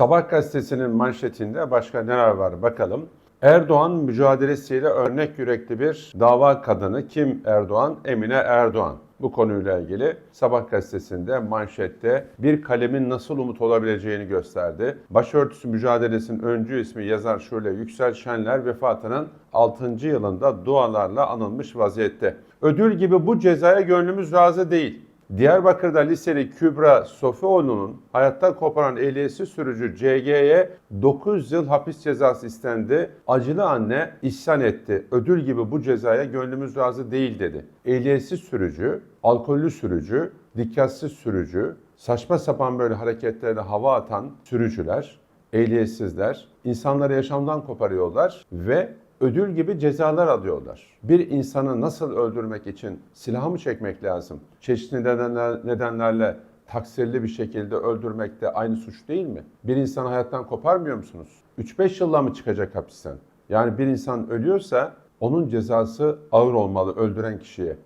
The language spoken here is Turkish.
Sabah gazetesinin manşetinde başka neler var bakalım. Erdoğan mücadelesiyle örnek yürekli bir dava kadını. Kim Erdoğan? Emine Erdoğan. Bu konuyla ilgili Sabah gazetesinde manşette bir kalemin nasıl umut olabileceğini gösterdi. Başörtüsü mücadelesinin öncü ismi yazar Şule Yüksel Şenler vefatının 6. yılında dualarla anılmış vaziyette. Ödül gibi bu cezaya gönlümüz razı değil. Diyarbakır'da liseli Kübra Sofioğlu'nun hayattan koparan ehliyetsiz sürücü CG'ye 9 yıl hapis cezası istendi. Acılı anne isyan etti. Ödül gibi bu cezaya gönlümüz razı değil dedi. Ehliyetsiz sürücü, alkollü sürücü, dikkatsiz sürücü, saçma sapan böyle hareketlerle hava atan sürücüler, ehliyetsizler, insanları yaşamdan koparıyorlar ve ödül gibi cezalar alıyorlar. Bir insanı nasıl öldürmek için silahı mı çekmek lazım? Çeşitli nedenler, nedenlerle taksirli bir şekilde öldürmek de aynı suç değil mi? Bir insanı hayattan koparmıyor musunuz? 3-5 yılla mı çıkacak hapisten? Yani bir insan ölüyorsa onun cezası ağır olmalı öldüren kişiye.